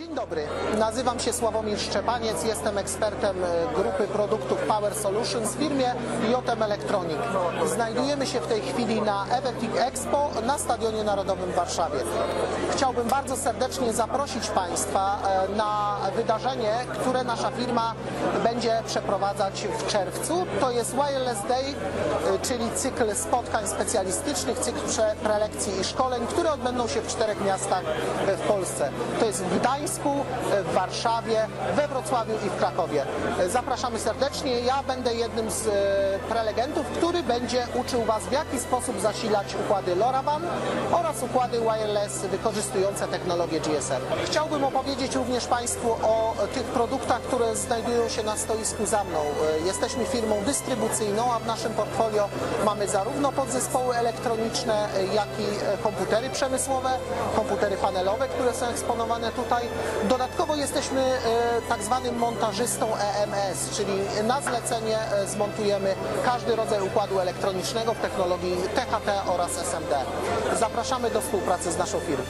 19 dobry, nazywam się Sławomir Szczepaniec, jestem ekspertem e, grupy produktów Power Solutions w firmie JM Electronic. Znajdujemy się w tej chwili na Evertic Expo na Stadionie Narodowym w Warszawie. Chciałbym bardzo serdecznie zaprosić Państwa e, na wydarzenie, które nasza firma będzie przeprowadzać w czerwcu. To jest Wireless Day, e, czyli cykl spotkań specjalistycznych, cykl prelekcji i szkoleń, które odbędą się w czterech miastach w Polsce. To jest w Gdańsku, e, w Warszawie, we Wrocławiu i w Krakowie. E, Zapraszamy serdecznie. Ja będę jednym z e, prelegentów, który będzie uczył Was w jaki sposób zasilać układy LoRaWAN oraz układy wireless wykorzystujące technologię GSM. Chciałbym opowiedzieć również Państwu o tych produktach, które znajdują się na stoisku za mną. Jesteśmy firmą dystrybucyjną, a w naszym portfolio mamy zarówno podzespoły elektroniczne, jak i komputery przemysłowe, komputery panelowe, które są eksponowane tutaj. Dodatkowo jesteśmy e, tak zwanym montażystą EMS, czyli na zlecenie e, zmontujemy każdy rodzaj układu elektronicznego w technologii THT oraz SMD. Zapraszamy do współpracy z naszą firmą.